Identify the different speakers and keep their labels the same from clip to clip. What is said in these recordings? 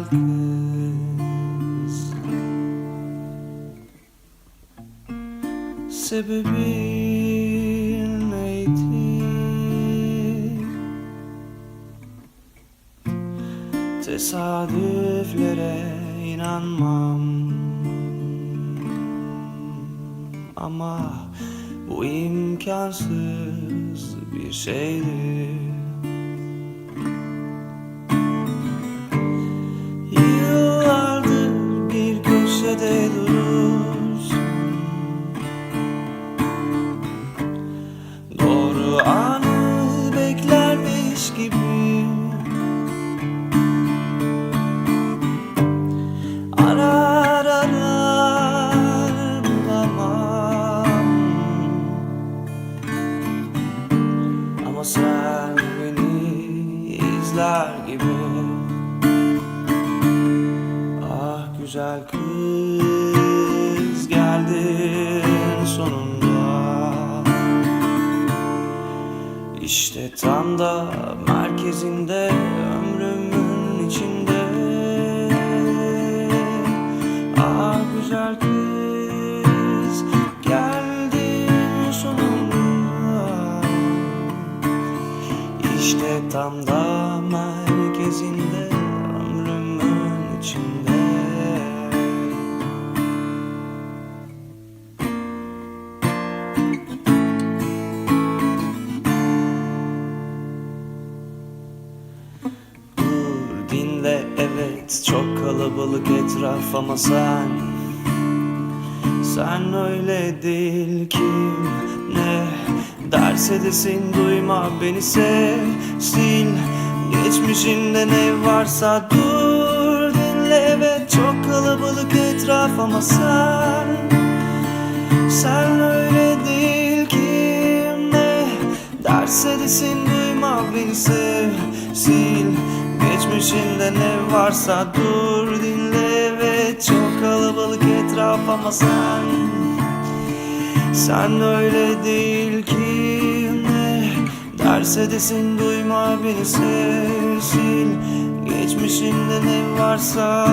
Speaker 1: güzel kız Sebebin neydi? Tesadüflere inanmam. Ama bu imkansız bir şeydi köşede durursun Doğru anı beklermiş gibi. Arar arar bulamam Ama sen beni izler gibi güzel kız geldin sonunda. İşte tam da merkezinde ömrümün içinde. Ah güzel kız geldin sonunda. İşte tam da merkezinde ömrümün içinde Dinle evet çok kalabalık etraf ama sen Sen öyle değil kim ne derse desin duyma beni sev sil Geçmişinde ne varsa dur dinle. Evet çok kalabalık etraf ama sen Sen öyle değil kim ne derse desin duyma beni sev sil Geçmişinde ne varsa dur dinle ve çok kalabalık etraf ama sen. Sen öyle değil ki ne derse desin duyma beni sev sil Geçmişinde ne varsa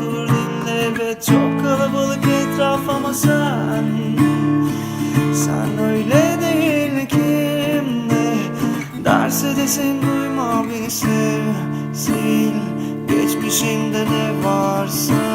Speaker 1: dur dinle ve çok kalabalık etraf ama sen. Sen öyle değil kim ne Derse desin duyma beni sev Sil Geçmişinde ne varsa